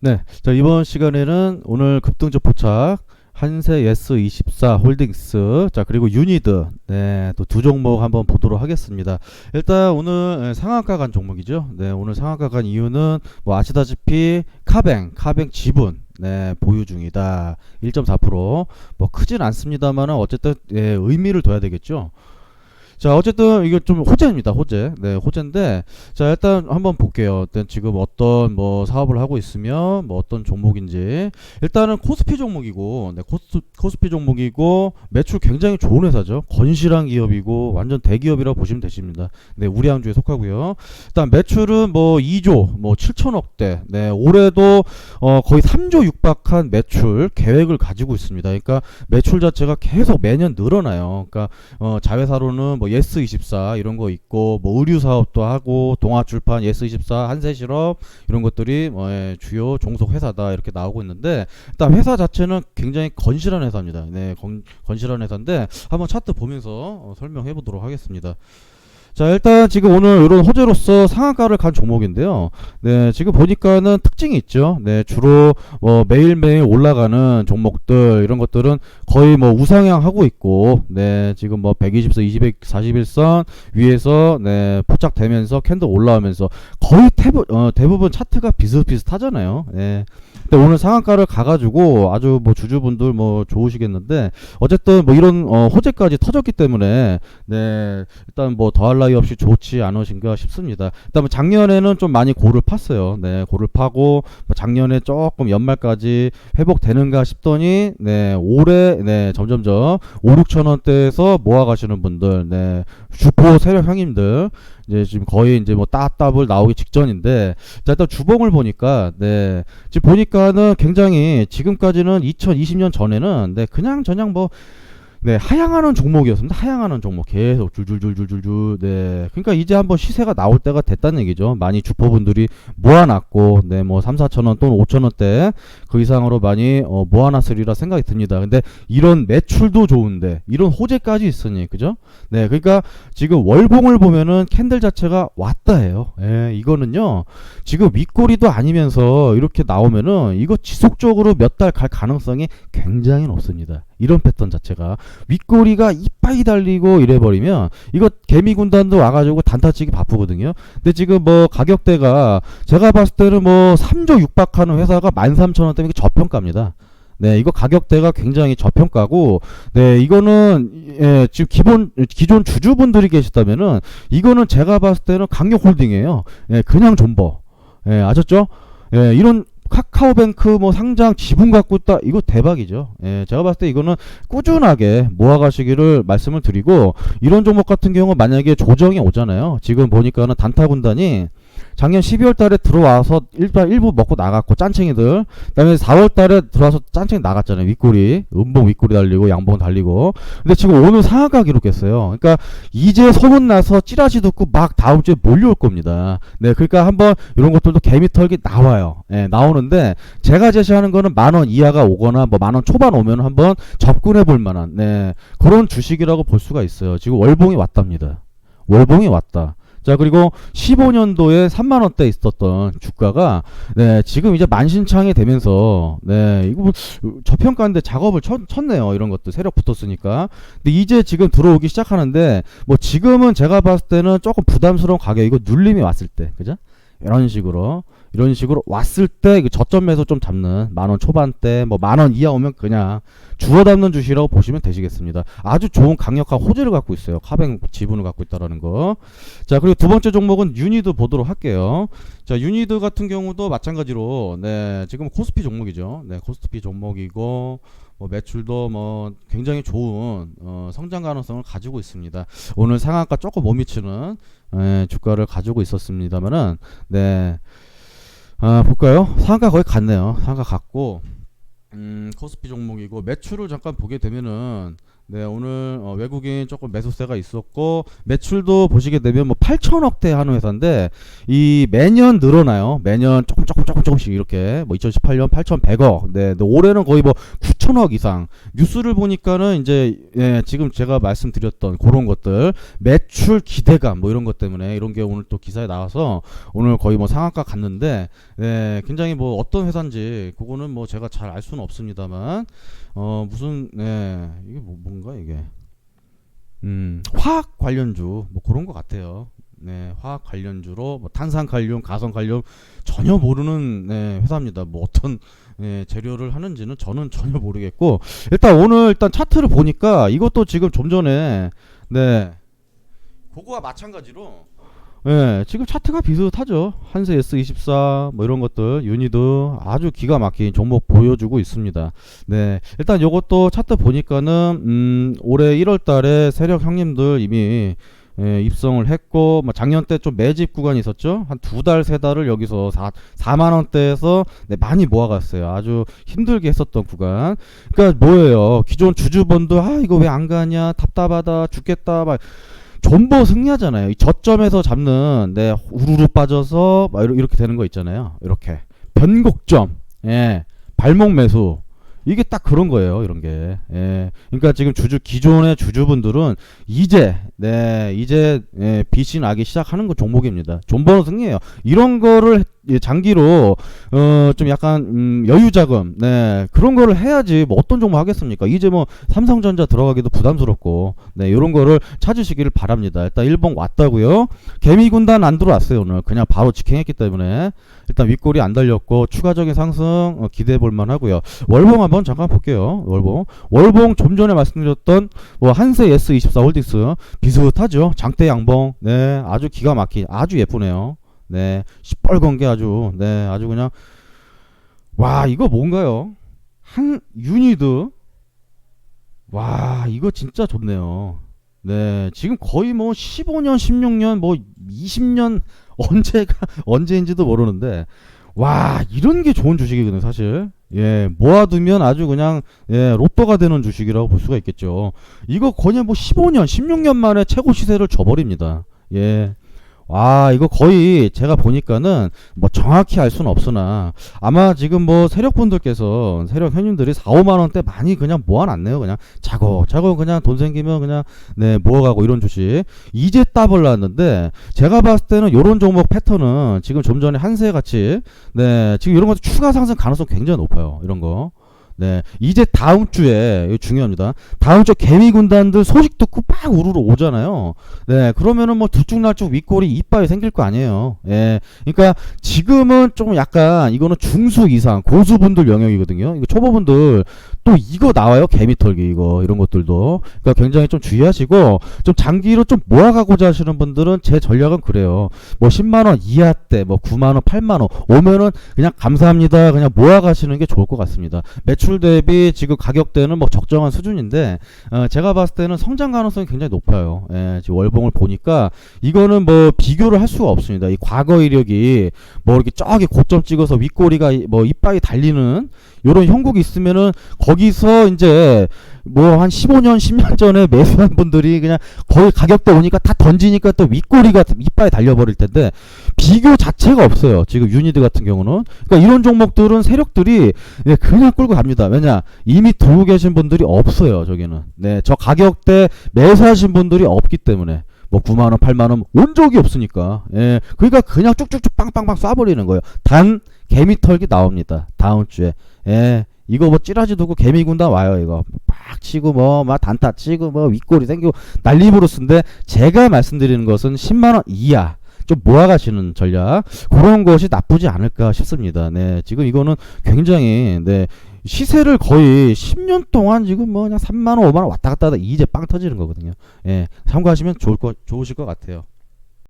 네. 자, 이번 시간에는 오늘 급등적 포착 한세 S24 홀딩스 자 그리고 유니드 네또 두 종목 한번 보도록 하겠습니다. 일단 오늘 예, 상한가 간 종목이죠. 네 오늘 상한가 간 이유는 뭐 아시다시피 카뱅 카뱅 지분 네 보유 중이다. 1.4%뭐 크진 않습니다만은 어쨌든 예, 의미를 둬야 되겠죠 자 어쨌든 이게 좀 호재입니다 호재. 네 호재인데 자 일단 한번 볼게요. 일단 지금 어떤 뭐 사업을 하고 있으면 뭐 어떤 종목인지. 일단은 코스피 종목이고 네 코스, 코스피 종목이고 매출 굉장히 좋은 회사죠. 건실한 기업이고 완전 대기업이라고 보시면 되십니다. 네 우량주에 속하고요. 일단 매출은 뭐 2조 뭐 7천억대. 네 올해도 어 거의 3조 육박한 매출 계획을 가지고 있습니다. 그러니까 매출 자체가 계속 매년 늘어나요. 그러니까 어, 자회사로는 뭐 예스24 이런 거 있고 뭐 의류 사업도 하고 동아출판 예스24 한세실업 이런 것들이 뭐 예, 주요 종속 회사다 이렇게 나오고 있는데 일단 회사 자체는 굉장히 건실한 회사입니다. 네, 건, 건실한 회사인데 한번 차트 보면서 어, 설명해 보도록 하겠습니다. 자 일단 지금 오늘 이런 호재로서 상한가를 간 종목인데요. 네 지금 보니까는 특징이 있죠. 네 주로 뭐 매일매일 올라가는 종목들 이런 것들은 거의 뭐 우상향 하고 있고 네 지금 뭐 120선 241선 위에서 네 포착되면서 캔들 올라오면서 거의 대부, 어, 대부분 차트가 비슷비슷하잖아요. 네. 근데 오늘 상한가를 가가지고 아주 뭐 주주분들 뭐 좋으시겠는데 어쨌든 뭐 이런 어, 호재까지 터졌기 때문에 네 일단 뭐 더할 나위 없이 좋지 않으신가 싶습니다. 일단 뭐 작년에는 좀 많이 고를 팠어요. 네 고를 파고 뭐 작년에 조금 연말까지 회복되는가 싶더니 네 올해 네 점점점 5, 6천 원대에서 모아 가시는 분들 네 주포 세력 형님들 이제 지금 거의 이제 뭐 따따블 나오기 직전인데 자 일단 주봉을 보니까 네 지금 보니까는 굉장히 지금까지는 2020년 전에는 네 그냥 저냥 뭐 네, 하향하는 종목이었습니다. 하향하는 종목 계속 줄줄줄줄줄줄. 네. 그러니까 이제 한번 시세가 나올 때가 됐다는 얘기죠. 많이 주포분들이 모아놨고, 네, 뭐 3, 4천 원 또는 5천 원대 그 이상으로 많이 어, 모아놨으리라 생각이 듭니다. 근데 이런 매출도 좋은데 이런 호재까지 있으니, 그죠? 네, 그러니까 지금 월봉을 보면은 캔들 자체가 왔다예요. 예, 이거는요. 지금 윗꼬리도 아니면서 이렇게 나오면은 이거 지속적으로 몇 달 갈 가능성이 굉장히 높습니다. 이런 패턴 자체가 윗꼬리가 이빠이 달리고 이래버리면 이거 개미 군단도 와가지고 단타치기 바쁘거든요. 근데 지금 뭐 가격대가 제가 봤을 때는 뭐 3조 육박하는 회사가 13,000원대면 저평가입니다. 네, 이거 가격대가 굉장히 저평가고, 네, 이거는, 예, 지금 기본, 기존 주주분들이 계시다면은, 이거는 제가 봤을 때는 강력홀딩이에요. 예, 그냥 존버. 예, 아셨죠? 예, 이런 카카오뱅크 뭐 상장 지분 갖고 있다 이거 대박이죠. 예, 제가 봤을 때 이거는 꾸준하게 모아가시기를 말씀을 드리고 이런 종목 같은 경우 만약에 조정이 오잖아요. 지금 보니까는 단타 군단이 작년 12월 달에 들어와서 일단 일부 먹고 나갔고 짠챙이들 그다음에 4월 달에 들어와서 짠챙이 나갔잖아요. 윗꼬리 음봉 윗꼬리 달리고 양봉 달리고 근데 지금 오늘 상한가 기록했어요. 그러니까 이제 소문 나서 찌라시 듣고 막 다음 주에 몰려올 겁니다. 네, 그러니까 한번 이런 것들도 개미 털기 나와요. 예, 나오는데 제가 제시하는 거는 만 원 이하가 오거나 뭐 만 원 초반 오면 한번 접근해 볼 만한 네, 그런 주식이라고 볼 수가 있어요. 지금 월봉이 왔답니다. 월봉이 왔다. 자 그리고 15년도에 3만 원대 있었던 주가가 네 지금 이제 만신창이 되면서 네 이거 뭐 저평가인데 작업을 쳤, 쳤네요. 이런 것도 세력 붙었으니까. 근데 이제 지금 들어오기 시작하는데 뭐 지금은 제가 봤을 때는 조금 부담스러운 가격 이거 눌림이 왔을 때 그죠? 이런 식으로 이런 식으로 왔을 때그 저점에서 좀 잡는 만원 초반대 뭐 만원 이하 오면 그냥 주워 담는 주시라고 보시면 되시겠습니다. 아주 좋은 강력한 호재를 갖고 있어요. 카뱅 지분을 갖고 있다라는 거. 자 그리고 두 번째 종목은 유니드 보도록 할게요. 자 유니드 같은 경우도 마찬가지로 네 지금 코스피 종목이죠. 네 코스피 종목이고 뭐 매출도 뭐 굉장히 좋은 어, 성장 가능성을 가지고 있습니다. 오늘 상한가 조금 못 미치는 에, 주가를 가지고 있었습니다만은 네. 아 볼까요? 상한가 거의 갔네요. 상한가 갔고 음, 코스피 종목이고 매출을 잠깐 보게 되면은 네 오늘 어, 외국인 조금 매수세가 있었고 매출도 보시게 되면 뭐 8천억대 하는 회사인데 이 매년 늘어나요 매년 조금 조금 조금 조금씩 이렇게 뭐 2018년 8,100억, 네, 올해는 거의 뭐 9천억 이상. 뉴스를 보니까는 이제 예, 지금 제가 말씀드렸던 그런 것들 매출 기대감 뭐 이런 것 때문에 이런 게 오늘 또 기사에 나와서 오늘 거의 뭐 상한가 갔는데 네, 굉장히 뭐 어떤 회사인지 그거는 뭐 제가 잘 알 수는 없습니다만 어 무슨 네, 이게 뭐 뭔가 이게 음, 화학 관련주 뭐 그런 것 같아요. 네, 화학 관련주로 뭐 탄산 칼륨, 가성 칼륨 전혀 모르는 네, 회사입니다. 뭐 어떤 네, 재료를 하는지는 저는 전혀 모르겠고 일단 오늘 일단 차트를 보니까 이것도 지금 좀 전에 네 그거와 마찬가지로 예, 지금 차트가 비슷하죠. 한세 S24 뭐 이런 것들 유니드 아주 기가 막힌 종목 보여주고 있습니다. 네, 일단 요것도 차트 보니까는 음, 올해 1월달에 세력 형님들 이미 예, 입성을 했고 뭐 작년 때 좀 매집 구간이 있었죠. 한 두 달 세 달을 여기서 4, 4만 원대에서 네, 많이 모아갔어요. 아주 힘들게 했었던 구간. 그러니까 뭐예요? 기존 주주분들 아 이거 왜 안 가냐 답답하다 죽겠다 막 존버 승리하잖아요. 이 저점에서 잡는 네 우르르 빠져서 막 이렇게 되는 거 있잖아요. 이렇게 변곡점, 예, 발목 매수 이게 딱 그런 거예요. 이런 게. 예. 그러니까 지금 주주 기존의 주주분들은 이제 네 이제 예, 빛이 나기 시작하는 거 종목입니다. 존버는 승리예요. 이런 거를 예, 장기로 어 좀 약간 음, 여유 자금 네 그런 거를 해야지 뭐 어떤 종목 하겠습니까? 이제 뭐 삼성전자 들어가기도 부담스럽고 네 이런 거를 찾으시기를 바랍니다. 일단 일본 왔다고요. 개미 군단 안 들어왔어요 오늘 그냥 바로 직행했기 때문에 일단 윗골이 안 달렸고 추가적인 상승 어, 기대해 볼 만 하고요. 월봉 한번 잠깐 볼게요. 월봉 월봉 좀 전에 말씀드렸던 뭐 한세 S24 홀딩스 비슷하죠. 장대 양봉 네 아주 기가 막힌 아주 예쁘네요. 네 시뻘건 게 아주 네 아주 그냥 와 이거 뭔가요? 한 유니드 와 이거 진짜 좋네요. 네 지금 거의 뭐 15년 16년 뭐 20년 언제가 언제인지도 모르는데 와 이런 게 좋은 주식이거든요 사실 예 모아두면 아주 그냥 예 로또가 되는 주식이라고 볼 수가 있겠죠 이거 거의 뭐 15년 16년 만에 최고 시세를 줘버립니다 예. 와, 이거 거의 제가 보니까는 뭐 정확히 알 수는 없으나 아마 지금 뭐 세력분들께서 세력 현님들이 4, 5만 원대 많이 그냥 모아놨네요. 그냥 차곡차곡 그냥 돈 생기면 그냥 네 모아가고 이런 주식 이제 따블 났는데 제가 봤을 때는 요런 종목 패턴은 지금 좀 전에 한세 같이 네 지금 이런 것도 추가 상승 가능성 굉장히 높아요. 이런 거. 네, 이제 다음 주에 이거 중요합니다. 다음 주 개미 군단들 소식 듣고 막 우르르 오잖아요. 네, 그러면은 뭐 들쭉날쭉 윗골이 이빨이 생길 거 아니에요. 예, 그러니까 지금은 좀 약간 이거는 중수 이상 고수분들 영역이거든요. 이거 초보분들 또 이거 나와요. 개미 털기 이거 이런 것들도. 그러니까 굉장히 좀 주의하시고 좀 장기로 좀 모아가고자 하시는 분들은 제 전략은 그래요. 뭐 10만 원 이하 때 뭐 9만 원, 8만 원 오면은 그냥 감사합니다. 그냥 모아가시는 게 좋을 것 같습니다. 매출 대비 지금 가격대는 뭐 적정한 수준인데 어, 제가 봤을 때는 성장 가능성이 굉장히 높아요. 예, 지금 월봉을 보니까 이거는 뭐 비교를 할 수가 없습니다. 이 과거 이력이 뭐 이렇게 저기 고점 찍어서 윗꼬리가 이- 뭐 이빨이 달리는 요런 형국이 있으면은 거기 서 이제 뭐 한 15년 10년 전에 매수한 분들이 그냥 거의 가격대 오니까 다 던지니까 또 윗꼬리가 이빨에 달려버릴 텐데 비교 자체가 없어요. 지금 유니드 같은 경우는 그러니까 이런 종목들은 세력들이 네, 그냥 끌고 갑니다. 왜냐 이미 들고 계신 분들이 없어요. 저기는 네 저 가격대 매수하신 분들이 없기 때문에 뭐 9만 원, 8만 원 온 적이 없으니까 예 그러니까 그냥 쭉쭉쭉 빵빵빵 쏴버리는 거예요. 단 개미 털기 나옵니다. 다음 주에 예. 이거 뭐 찌라지 두고 개미 군단 와요 이거 빡 치고 뭐 막 단타 치고 뭐 윗골이 생기고 난리부르스인데 제가 말씀드리는 것은 10만 원 이하 좀 모아가시는 전략 그런 것이 나쁘지 않을까 싶습니다. 네 지금 이거는 굉장히 네 시세를 거의 10년 동안 지금 뭐 그냥 3만 원, 5만 원 왔다 갔다 하다 이제 빵 터지는 거거든요. 예 참고하시면 좋을 거 좋으실 것 같아요.